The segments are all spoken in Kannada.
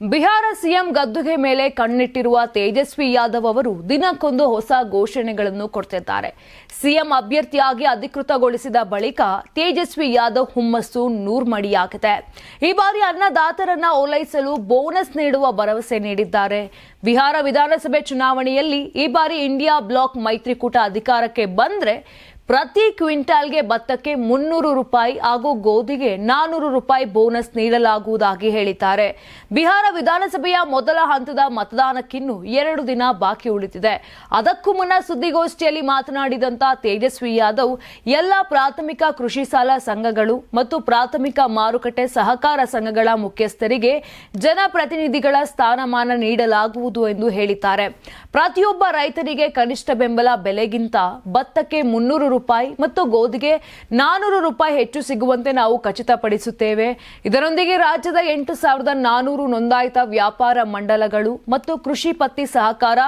ಬಿಹಾರ ಸಿಎಂ ಗದ್ದುಗೆ ಮೇಲೆ ಕಣ್ಣಿಟ್ಟಿರುವ ತೇಜಸ್ವಿ ಯಾದವ್ ಅವರು ದಿನಕ್ಕೊಂದು ಹೊಸ ಘೋಷಣೆಗಳನ್ನು ಕೊಡ್ತಿದ್ದಾರೆ. ಸಿಎಂ ಅಭ್ಯರ್ಥಿಯಾಗಿ ಅಧಿಕೃತಗೊಳಿಸಿದ ಬಳಿಕ ತೇಜಸ್ವಿ ಯಾದವ್ ಹುಮ್ಮಸ್ಸು ನೂರ್ಮಡಿಯಾಗಿದೆ ಈ ಬಾರಿ ಅನ್ನದಾತರನ್ನ ಓಲೈಸಲು ಬೋನಸ್ ನೀಡುವ ಭರವಸೆ ನೀಡಿದ್ದಾರೆ. ಬಿಹಾರ ವಿಧಾನಸಭೆ ಚುನಾವಣೆಯಲ್ಲಿ ಈ ಬಾರಿ ಇಂಡಿಯಾ ಬ್ಲಾಕ್ ಮೈತ್ರಿಕೂಟ ಅಧಿಕಾರಕ್ಕೆ ಬಂದ್ರೆ ಪ್ರತಿ ಕ್ವಿಂಟಾಲ್ಗೆ ಭತ್ತಕ್ಕೆ ಮುನ್ನೂರು ರೂಪಾಯಿ ಹಾಗೂ ಗೋಧಿಗೆ ನಾನೂರು ರೂಪಾಯಿ ಬೋನಸ್ ನೀಡಲಾಗುವುದಾಗಿ ಹೇಳಿದ್ದಾರೆ. ಬಿಹಾರ ವಿಧಾನಸಭೆಯ ಮೊದಲ ಹಂತದ ಮತದಾನಕ್ಕಿನ್ನು ಎರಡು ದಿನ ಬಾಕಿ ಉಳಿದಿದೆ. ಅದಕ್ಕೂ ಮುನ್ನ ಸುದ್ದಿಗೋಷ್ಠಿಯಲ್ಲಿ ಮಾತನಾಡಿದಂತ ತೇಜಸ್ವಿ ಯಾದವ್, ಎಲ್ಲ ಪ್ರಾಥಮಿಕ ಕೃಷಿ ಸಾಲ ಸಂಘಗಳು ಮತ್ತು ಪ್ರಾಥಮಿಕ ಮಾರುಕಟ್ಟೆ ಸಹಕಾರ ಸಂಘಗಳ ಮುಖ್ಯಸ್ಥರಿಗೆ ಜನಪ್ರತಿನಿಧಿಗಳ ಸ್ಥಾನಮಾನ ನೀಡಲಾಗುವುದು ಎಂದು ಹೇಳಿದ್ದಾರೆ. ಪ್ರತಿಯೊಬ್ಬ ರೈತರಿಗೆ ಕನಿಷ್ಠ ಬೆಂಬಲ ಬೆಲೆಗಿಂತ ಭತ್ತಕ್ಕೆ ಮುನ್ನೂರು ರೂಪಾಯಿ ಮತ್ತು ಗೋಧಿಗೆ ನಾನೂರು ರೂಪಾಯಿ ಹೆಚ್ಚು ಸಿಗುವಂತೆ ನಾವು ಖಚಿತಪಡಿಸುತ್ತೇವೆ. ಇದರೊಂದಿಗೆ ರಾಜ್ಯದ ಎಂಟು ಸಾವಿರದ ನಾನೂರು ನೋಂದಾಯಿತ ವ್ಯಾಪಾರ ಮಂಡಲಗಳು ಮತ್ತು ಕೃಷಿ ಪತ್ತಿ ಸಹಕಾರ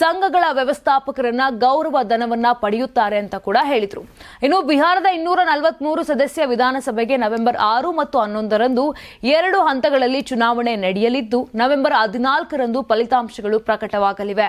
ಸಂಘಗಳ ವ್ಯವಸ್ಥಾಪಕರನ್ನ ಗೌರವ ಧನವನ್ನ ಪಡೆಯುತ್ತಾರೆ ಅಂತ ಕೂಡ ಹೇಳಿದರು. ಇನ್ನು ಬಿಹಾರದ ಇನ್ನೂರ ನಲವತ್ಮೂರು ಸದಸ್ಯ ವಿಧಾನಸಭೆಗೆ ನವೆಂಬರ್ ಆರು ಮತ್ತು ಹನ್ನೊಂದರಂದು ಎರಡು ಹಂತಗಳಲ್ಲಿ ಚುನಾವಣೆ ನಡೆಯಲಿದ್ದು, ನವೆಂಬರ್ ಹದಿನಾಲ್ಕರಂದು ಫಲಿತಾಂಶಗಳು ಪ್ರಕಟವಾಗಲಿವೆ.